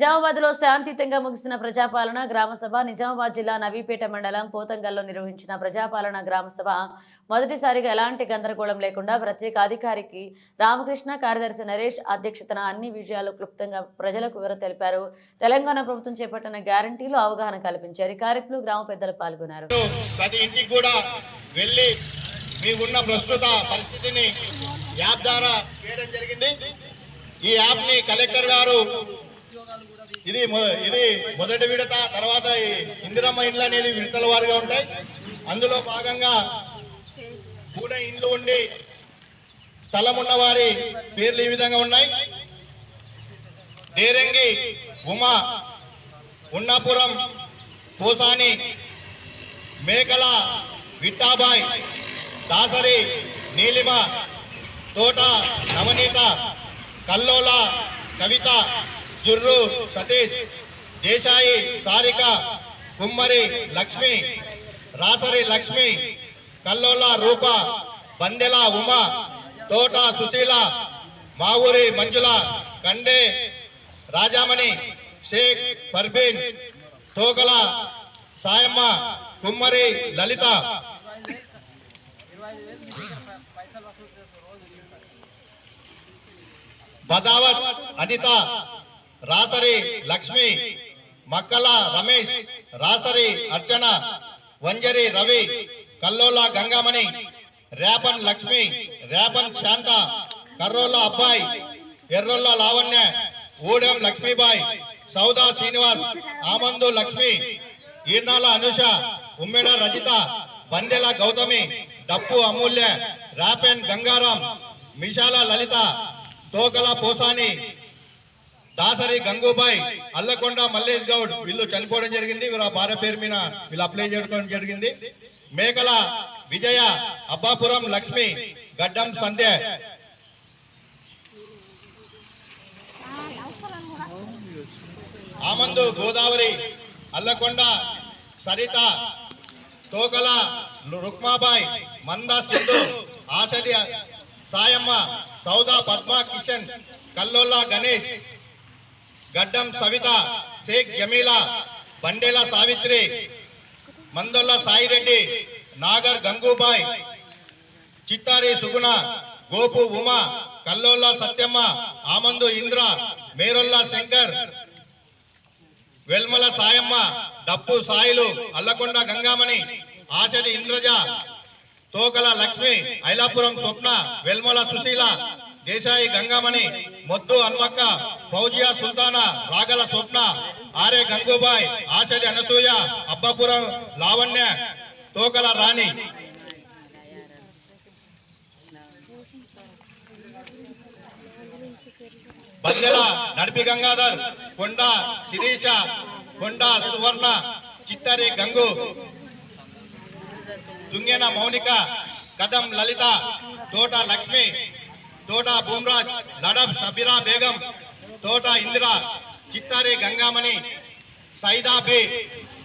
నిజామాబాద్లో శాంతియుతంగా ముగిసిన ప్రజాపాలన గ్రామసభ నిజామాబాద్ జిల్లా నవీపేట మండలం పోతంగల్లో నిర్వహించిన ప్రజాపాలన గ్రామసభ మొదటిసారిగా ఎలాంటి గందరగోళం లేకుండా ప్రత్యేక అధికారికి రామకృష్ణ కార్యదర్శి నరేష్ అధ్యక్షతన అన్ని విషయాలు క్లుప్తంగా ప్రజలకు వివర తెలిపారు. తెలంగాణ ప్రభుత్వం చేపట్టిన గ్యారంటీలు అవగాహన కల్పించారు. ఈ కార్యక్రమంలో గ్రామ పెద్దలు పాల్గొన్నారు. ప్రతి ఇంటికి కూడా వెళ్ళి మీకున్న ప్రస్తుత పరిస్థితిని యాప్ ద్వారా చేయడం జరిగింది. ఈ యాప్ని కలెక్టర్ గారు ఇది ఇది మొదటి విడత తర్వాత ఇందిరమ్మ ఇండ్లు అనేది విడతల వారిగా ఉంటాయి. అందులో భాగంగా పూణె ఇండ్లు ఉండి స్థలం ఉన్న వారి పేర్లు ఈ విధంగా ఉన్నాయి. డేరంగి ఉమా ఉన్నాపురం పోసాని మేకల విట్టాబాయ్ దాసరి నీలిమ తోట నవనీత కల్లోల కవిత జుర్రు సతీష్ దేశాయి సారిక కుమ్మరి లక్ష్మి రాసరి లక్ష్మి కల్లోల రూప బందెల ఉమ తోట సుశీల మావూరి మంజుల కండే రాజామణి షేక్ పర్బీన్ తోకల సాయమ్మ కుమ్మరి లలిత. బదావత్ అనిత రాసరి లక్ష్మి మక్కల రమేష్ రాసరి అర్చన వంజరి రవి కల్లోల గంగామణి రేపన్ లక్ష్మి రేపన్ శాంత కర్రోల అబ్బాయి ఎర్రోల్లో లావణ్య ఊడెం లక్ష్మీబాయ్ సౌదా శ్రీనివాస్ ఆమందు లక్ష్మి ఈర్నాల అనుష ఉమ్మెడ రజిత బందెల గౌతమి డప్పు అమూల్య రాపెన్ గంగారాం మిషాల లలిత తోకల పోసాని దాసరి గంగూబాయ్ అల్లకొండ మల్లేష్ గౌడ్ వీళ్ళు చనిపోవడం జరిగింది. వీళ్ళ భార్య పేరు మీద వీళ్ళు అప్లై చేసుకోవడం జరిగింది. మేకల విజయ అబ్బాపురం లక్ష్మి గడ్డం సంధ్య. ఆమందు గోదావరి అల్లకొండ సరిత తోకల రుక్మాబాయ్ మంద సింధు ఆసది సాయమ్మ సౌదా పద్మా కిషన్ కల్లోల్లా గణేష్ గడ్డం సవిత షేక్ జమీలా బండేల సావిత్రి మందొల్ల సాయిరెడ్డి నాగర్ గంగూబాయ్ చిట్టారి సుగుణ గోపు ఉమ కల్లోల్ల సత్యమ్మ ఆమందు ఇంద్ర మేరొల్ల శంకర్ వెల్మల సాయమ్మ డప్పు సాయిలు అల్లకొండ గంగామణి ఆశది ఇంద్రజ తోకల లక్ష్మి ఐలాపురం స్వప్న వెల్మల సుశీల దేశాయి గంగామణి మొద్దు హన్మక్క ఫౌజియా సుల్తానా రాగల స్వప్న ఆర్య గంగూబాయ్ ఆశది అనసూయ అబ్బాపురం లావణ్య తోకల రాణి. బద్దెల నడిపి గంగాధర్ కొండ శిరీష కొండ సువర్ణ చిత్తరి గంగు. దుంగెన మౌనిక కదం లలిత తోట లక్ష్మి. తోట భూమ్రాజ్ లడబ్ సబిరా బేగం తోట ఇందిర చిత్తారి గంగామణి సైదా బే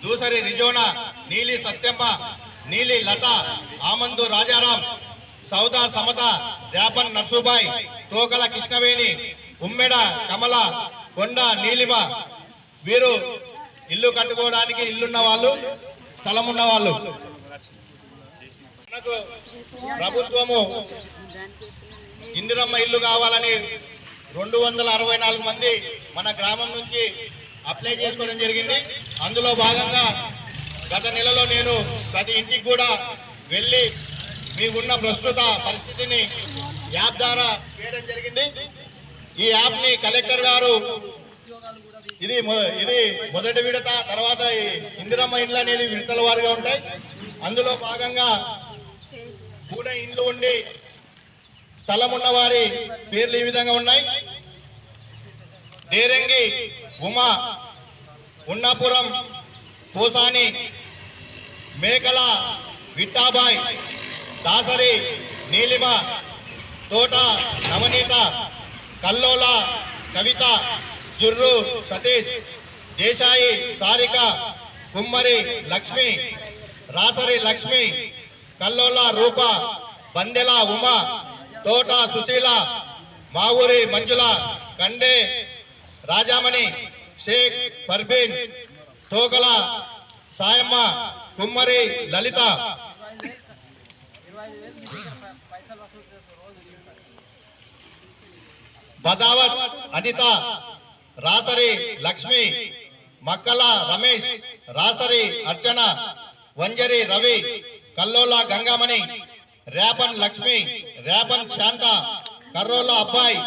దూసరి రిజోనా నీలి సత్యమ్మ నీలి లత ఆమందు రాజారాం సౌదా సమత రేపన్ నర్సుబాయ్ తోకల కృష్ణవేణి ఉమ్మెడ కమల కొండ నీలిమ వీరు ఇల్లు కట్టుకోవడానికి ఇల్లున్న వాళ్ళు స్థలం ఉన్న వాళ్ళు. మనకు ప్రభుత్వము ఇందిరమ్మ ఇల్లు కావాలని రెండు వందల అరవై నాలుగు మంది మన గ్రామం నుంచి అప్లై చేసుకోవడం జరిగింది. అందులో భాగంగా గత నెలలో నేను ప్రతి ఇంటికి కూడా వెళ్ళి మీకున్న ప్రస్తుత పరిస్థితిని యాప్ ద్వారా చేయడం జరిగింది. ఈ యాప్ని కలెక్టర్ గారు ఇది మొ- ఇది మొదటి విడత తర్వాత ఇందిరమ్మ ఇండ్లు అనేది విడతల వారిగా ఉంటాయి. అందులో భాగంగా కూడా ఇండ్లు ఉండి స్థలమున్న వారి పేర్లు ఈ విధంగా ఉన్నాయి. డేరంగి ఉమా ఉన్నాపురం పోసాని మేకల విట్టాబాయ్ దాసరి నీలిమ తోట నవనీత కల్లోల కవిత జుర్రు సతీష్ దేశాయి సారిక కుమ్మరి లక్ష్మి రాసరి లక్ష్మి కల్లోల రూప బందెల ఉమ తోట సుశీల మావూరి మంజుల కండే రాజామణి షేక్ పర్బీన్ తోకల సాయమ్మ కుమ్మరి లలిత. బదావత్ అనిత రాసరి లక్ష్మి మక్కల రమేష్ రాసరి అర్చన వంజరి రవి కల్లోల గంగామణి. రేపన్ లక్ష్మి రేపన్ శాంత కర్రోల్లో అబ్బాయి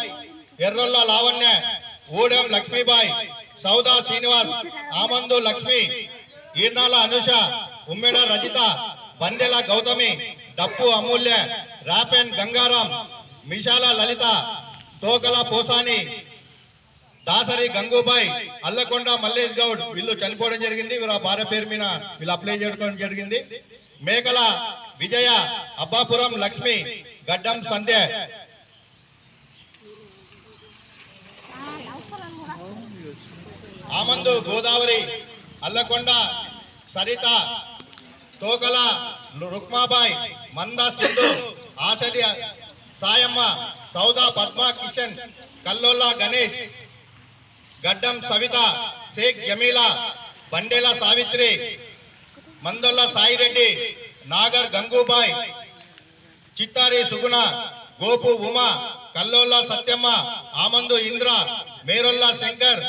ఎర్రోల్లో లావణ్య ఊడెం లక్ష్మీబాయ్ సౌదా శ్రీనివాస్ ఆమందు లక్ష్మి ఈర్నాల అనుష ఉమ్మెడ రజిత బందెల గౌతమి డప్పు అమూల్య రాపెన్ గంగారాం మిషాల లలిత తోకల పోసాని దాసరి గంగూబాయ్ అల్లకొండ మల్లేష్ గౌడ్ వీళ్ళు చనిపోవడం జరిగింది. వీళ్ళ భార్య పేరు మీద వీళ్ళు అప్లై చేసుకోవడం జరిగింది. మేకల విజయ అబ్బాపురం లక్ష్మి గడ్డం సంధ్య. ఆమందు గోదావరి అల్లకొండ సరిత తోకల రుక్మాబాయ్ మంద సింధు ఆసది సాయమ్మ సౌదా పద్మా కిషన్ కల్లోల్లా గణేష్ గడ్డం సవిత షేక్ జమీలా బండేల సావిత్రి మందొల్ల సాయిరెడ్డి నాగర్ గంగూబాయ్ చిట్టారి సుగుణ గోపు ఉమ కల్లోల్ల సత్యమ్మ ఆమందు ఇంద్ర మేరొల్ల శంకర్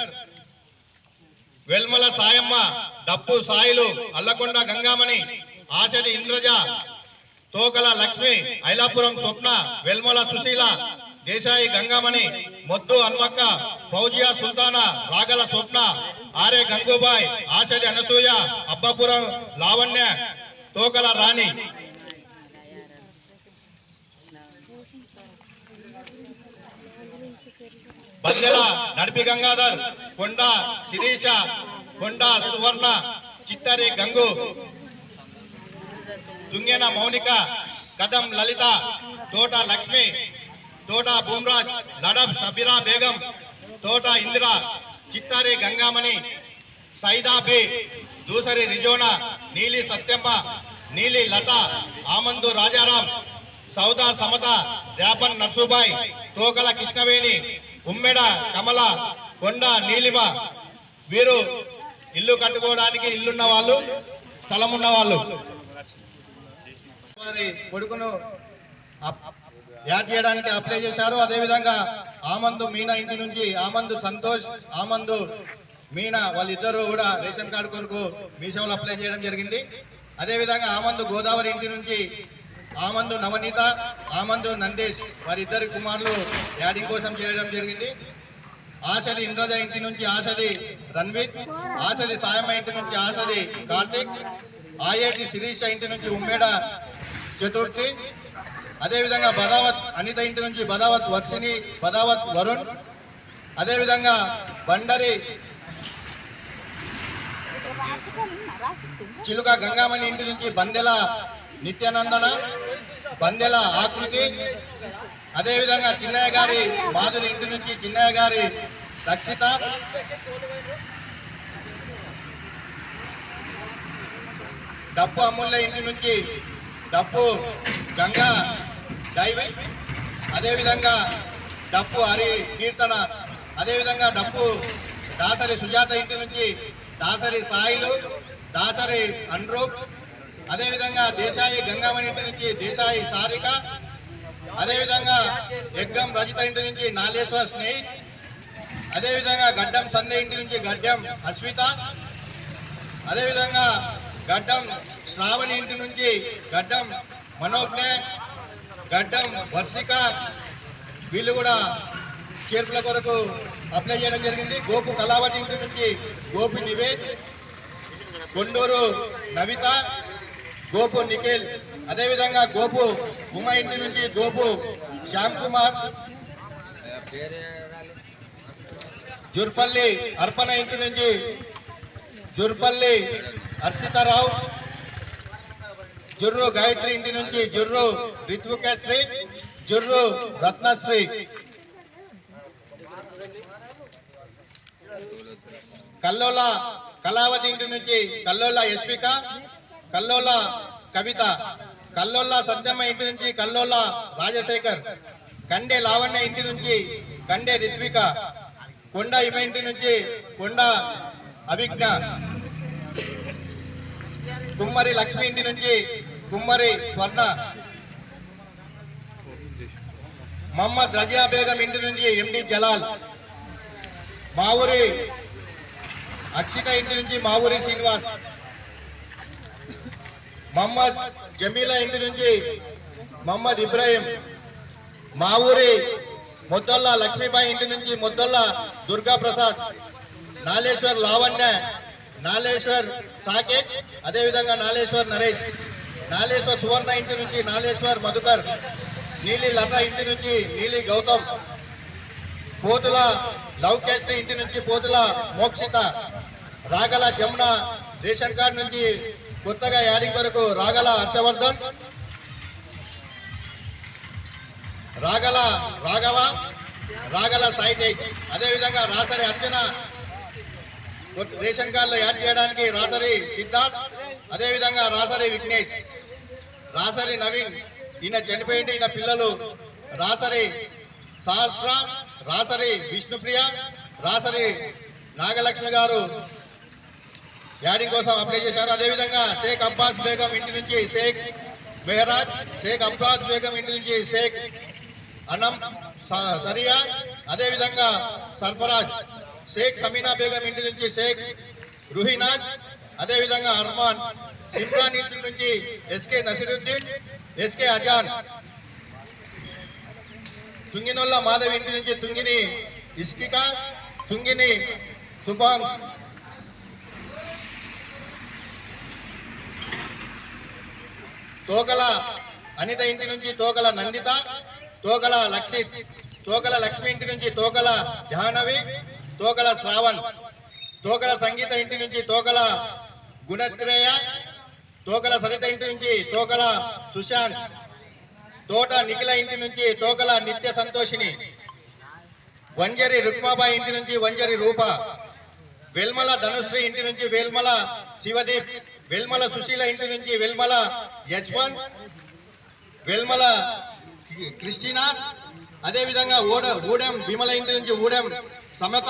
వెల్మల సాయమ్మ డప్పు సాయిలు అల్లకొండ గంగామణి ఆశది ఇంద్రజ తోకల లక్ష్మి ఐలాపురం స్వప్న వెల్మల సుశీల దేశాయి గంగామణి మొద్దు హన్మక్క ఫౌజియా సుల్తానా రాగల స్వప్న ఆర్య గంగూబాయ్ ఆశది అనసూయ అబ్బాపురం లావణ్య తోకల రాణి. బద్దెల నడిపి గంగాధర్ కొండ శిరీష కొండ సువర్ణ చిత్తరి గంగు. దుంగెన మౌనిక కదం లలిత తోట లక్ష్మి. తోట భూమరాజ్ లడబ్ సబిరా బేగం తోట ఇందిర చిత్తారి గంగామణి సైదా బి దూసరి రిజోనా నీలి సత్యంబ నీలి లత ఆమందు రాజారాం సౌదా సమత రేపన్ నర్సుబాయ్ తోకల కృష్ణవేణి ఉమ్మెడ కమల కొండ నీలిమ వీరు ఇల్లు కట్టుకోవడానికి ఇల్లున్న వాళ్ళు స్థలం ఉన్న వాళ్ళు. వారి కొడుకును అప్- యాడ్ చేయడానికి అప్లై చేశారు. అదేవిధంగా ఆమందు మీనా ఇంటి నుంచి ఆమందు సంతోష్ ఆమందు మీనా వాళ్ళిద్దరూ కూడా రేషన్ కార్డు కొరకు మీ సేవలు అప్లై చేయడం జరిగింది. అదేవిధంగా ఆమందు గోదావరి ఇంటి నుంచి ఆమందు నవనీత ఆమందు నందేశ్ వారిద్దరి కుమారులు యాడింగ్ కోసం చేయడం జరిగింది. ఆశది ఇంద్రజ ఇంటి నుంచి ఆశది రణ్వీర్ ఆశది సాయమ్మ ఇంటి నుంచి ఆశది కార్తిక్ ఆయేటి శిరీష ఇంటి నుంచి ఉమ్మేడ చతుర్థి అదేవిధంగా బదావత్ అనిత ఇంటి నుంచి బదావత్ వర్షిని బదావత్ వరుణ్ అదేవిధంగా బండరి చిలుక గంగామణి ఇంటి నుంచి బందెల నిత్యానందన బందెల ఆకృతి అదేవిధంగా చిన్నయ్య గారి మాధురి ఇంటి నుంచి చిన్నయ్య గారి రక్షిత డప్పు అమూల్య ఇంటి నుంచి డప్పు గంగా దైవి. అదేవిధంగా డప్పు హరి కీర్తన అదేవిధంగా డప్పు దాసరి సుజాత ఇంటి నుంచి దాసరి సాయిలు దాసరి అన్రూప్ అదేవిధంగా దేశాయి గంగామణి ఇంటి నుంచి దేశాయి సారిక అదేవిధంగా యగ్గం రజిత ఇంటి నుంచి నాగేశ్వర స్నేహి అదేవిధంగా గడ్డం సందే ఇంటి నుంచి గడ్డం అశ్విత అదేవిధంగా గడ్డం శ్రావణి ఇంటి నుంచి గడ్డం మనోజ్ఞ గడ్డం వర్షిక వీళ్ళు కూడా చేర్పుల కొరకు అప్లై చేయడం జరిగింది. గోపు కళావతి ఇంటి నుంచి గోపి నివేద్ కొండూరు నవిత గోపు నిఖిల్ అదేవిధంగా గోపు ఉమా ఇంటి నుంచి గోపు శ్యామ్ కుమార్ జుర్పల్లి అర్పణ ఇంటి నుంచి జుర్పల్లి హర్షితారావు జుర్రు గాయత్రి ఇంటి నుంచి జుర్రు రిత్వికశ్రీ జుర్రు రత్నశ్రీ. కల్లోల కళావతి ఇంటి నుంచి కల్లోల యశ్విక కల్లోల కవిత కల్లోల సత్యమ్మ ఇంటి నుంచి కల్లోల రాజశేఖర్ కండే లావణ్య ఇంటి నుంచి కండే రిత్విక కొండ ఇమ ఇంటి నుంచి కొండ అభిజ్ఞ కుమ్మరి లక్ష్మి ఇంటి నుంచి కుమ్మరి స్వర్ణ. మహమ్మద్ రజియా బేగం ఇంటి నుంచి ఎండి జలాల్. మా ఊరి అక్షిత ఇంటి నుంచి మా ఊరి శ్రీనివాస్. మహమ్మద్ జమీలా ఇంటి నుంచి మహమ్మద్ ఇబ్రాహిం. మా ఊరి లక్ష్మీబాయి ఇంటి నుంచి మొద్దొల్ల దుర్గా ప్రసాద్ నాలేశ్వర్ లావణ్య నాలేశ్వర్ సాకేత్ అదేవిధంగా నాలేశ్వర్ నరేష్. నాలేశ్వర్ సువర్ణ ఇంటి నుంచి నాలేశ్వర్ మధుకర్. నీలి లత ఇంటి నుంచి నీలి గౌతమ్ పోతుల లౌకేశ్వరి ఇంటి నుంచి పోతుల మోక్షిత రాగల జమున రేషన్ కార్డు నుంచి కొత్తగా యాడింగ్ వరకు రాగల హర్షవర్ధన్ రాగల రాఘవ రాగల సాయి అదేవిధంగా రాసరి అర్చన రేషన్ కార్డులో యాడ్ చేయడానికి రాసరి సిద్ధార్థ్ అదేవిధంగా రాసరి విఘ్నేష్ రాసరి నవీన్ ఈయన చనిపోయింది ఈయన పిల్లలు. రాసరి సహస్ర రాసరి విష్ణుప్రియ రాసరి నాగలక్ష్మి గారు యాడింగ్ కోసం అప్లై చేశారు. అదేవిధంగా షేక్ అబ్బాస్ బేగం ఇంటి నుంచి షేక్ మెహరాజ్ షేక్ అబ్బాస్ బేగం ఇంటి నుంచి షేక్ అనం సరియా అదేవిధంగా సర్ఫరాజ్ షేక్ సమీనా బేగం ఇంటి నుంచి షేక్ రుహినాజ్ అదేవిధంగా అర్మాన్ సిమ్రాన్ ఇంటి నుంచి ఎస్కే నసిరుద్దీన్ ఎస్కే అజాన్ తుంగినొల్ల మాధవి ఇంటి నుంచి తుంగిని ఇస్కిక తుంగిని శుభాం తోకల అనిత ఇంటి నుంచి తోకల నందిత తోకల లక్షిత్ తోకల లక్ష్మి ఇంటి నుంచి తోకల జాహ్నవి తోకల శ్రావణ్. తోకల సంగీత ఇంటి నుంచి తోకల గుణత్రేయ తోకల సరిత ఇంటి నుంచి తోకల సుశాంత్ తోట నిఖిల ఇంటి నుంచి తోకల నిత్య సంతోషిని వంజరి రుక్మాబాయి ఇంటి నుంచి వంజరి రూప వెల్మల ధనుశ్రీ ఇంటి నుంచి వెల్మల శివదీప్ వెల్మల సుశీల ఇంటి నుంచి వెల్మల యశ్వంత్ వెల్మల క్రిస్టినా అదేవిధంగా ఓడ ఊడెం విమల ఇంటి నుంచి ఊడెం సమత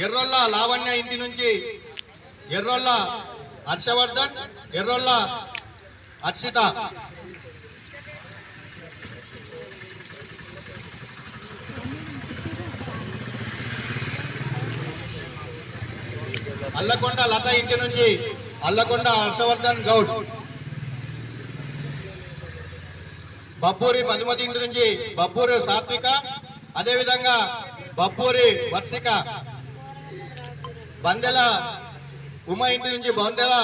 ఎర్రొల్ల లావణ్య ఇంటి నుంచి ఎర్రొల్ల హర్షవర్ధన్ ఎర్రొల్ల హర్షిత. అల్లకొండ లత ఇంటి నుంచి అల్లకొండ హర్షవర్ధన్ గౌడ్. బబ్బూరి మధుమతి ఇంటి నుంచి బబ్బూరి సాత్విక. అదేవిధంగా బబ్బూరి వర్షిక బందెల ఉమ ఇంటి నుంచి బొందెల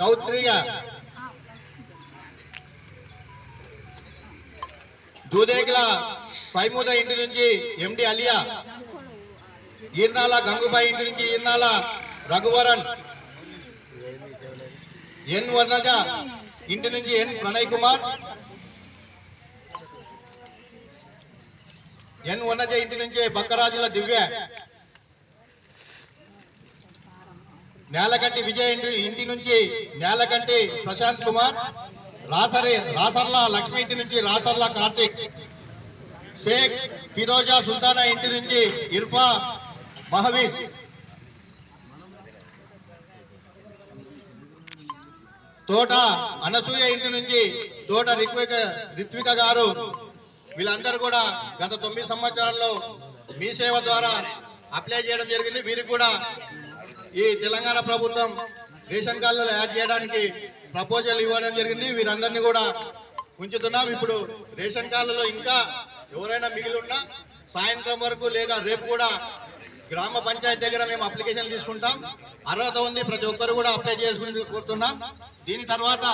కౌత్రియ. దూదేగిల ఫైముద ఇంటి నుంచి ఎండి అలియా. ఈర్నాల గంగుబాయి ఇంటి నుంచి ఈర్నాల రఘువరన్. ఎన్ వర్ణజ ఇంటి నుంచి ఎన్ ప్రణయ్ కుమార్ ఎన్ వర్ణజ ఇంటి నుంచి బక్కరాజుల దివ్య. నేలకంటి విజయ్ ఇంటి నుంచి నేలకంటి ప్రశాంత్ కుమార్ రాసరి రాసర్ల లక్ష్మి ఇంటి నుంచి రాసర్ల కార్తిక్ షేక్ ఫిరోజా సుల్తానా ఇంటి నుంచి ఇర్ఫా మహవీస్. తోట అనసూయ ఇంటి నుంచి తోట రిత్విక రిత్విక గారు. వీళ్ళందరూ కూడా గత తొమ్మిది సంవత్సరాల్లో మీ సేవ ద్వారా అప్లై చేయడం జరిగింది. వీరికి కూడా ఈ తెలంగాణ ప్రభుత్వం రేషన్ కార్డులో యాడ్ చేయడానికి ప్రపోజల్ ఇవ్వడం జరిగింది. వీరందరినీ కూడా ఉంచుతున్నాం. ఇప్పుడు రేషన్ కార్డులలో ఇంకా ఎవరైనా మిగిలిన్నా సాయంత్రం వరకు లేదా రేపు కూడా గ్రామ పంచాయతీ దగ్గర మేము అప్లికేషన్ తీసుకుంటాం. అర్హత ఉంది. ప్రతి ఒక్కరు కూడా అప్లై చేసుకుని కోరుతున్నాం. దీని తర్వాత